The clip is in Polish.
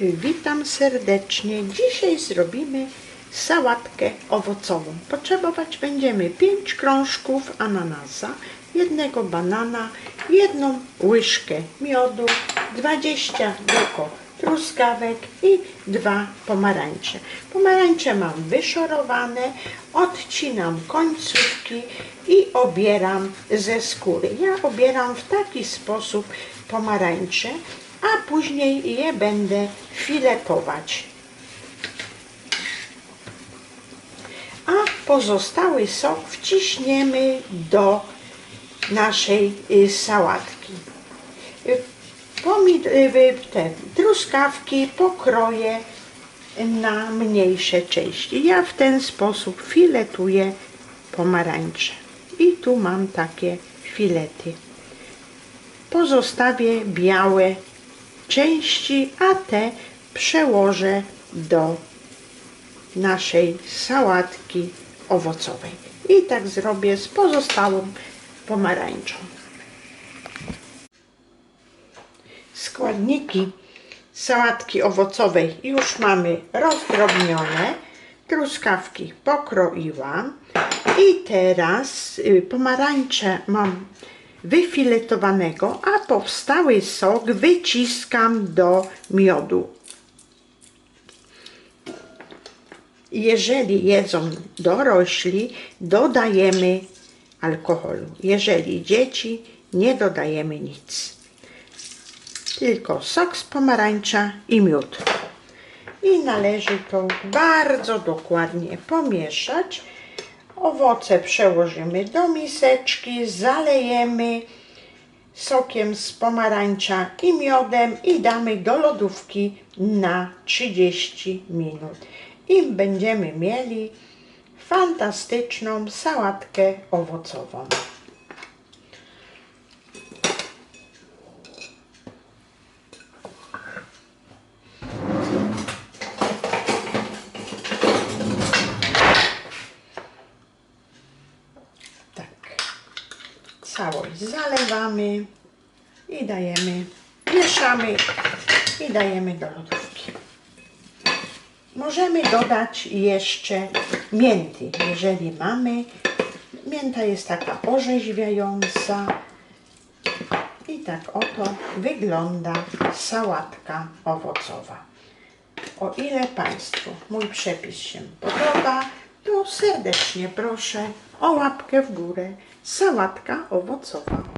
Witam serdecznie. Dzisiaj zrobimy sałatkę owocową. Potrzebować będziemy 5 krążków ananasa, jednego banana, jedną łyżkę miodu, 20 deko truskawek i dwa pomarańcze. Pomarańcze mam wyszorowane, odcinam końcówki i obieram ze skóry. Ja obieram w taki sposób pomarańcze, a później je będę filetować. A pozostały sok wciśniemy do naszej y, sałatki. Y, y, te truskawki pokroję na mniejsze części. Ja w ten sposób filetuję pomarańcze. I tu mam takie filety. Pozostawię białe części, a te przełożę do naszej sałatki owocowej. I tak zrobię z pozostałą pomarańczą. Składniki sałatki owocowej już mamy rozdrobnione. Truskawki pokroiłam. I teraz y, pomarańcze mam wyfiletowanego, a powstały sok wyciskam do miodu. Jeżeli jedzą dorośli, dodajemy alkoholu. Jeżeli dzieci, nie dodajemy nic. Tylko sok z pomarańcza i miód. I należy to bardzo dokładnie pomieszać. Owoce przełożymy do miseczki, zalejemy sokiem z pomarańcza i miodem i damy do lodówki na 30 minut. I będziemy mieli fantastyczną sałatkę owocową. Tak. Całość zalewamy i dajemy, mieszamy i dajemy do lodówki. Możemy dodać jeszcze mięty, jeżeli mamy. Mięta jest taka orzeźwiająca. I tak oto wygląda sałatka owocowa. O ile Państwu mój przepis się podoba, to serdecznie proszę o łapkę w górę. Sałatka owocowa.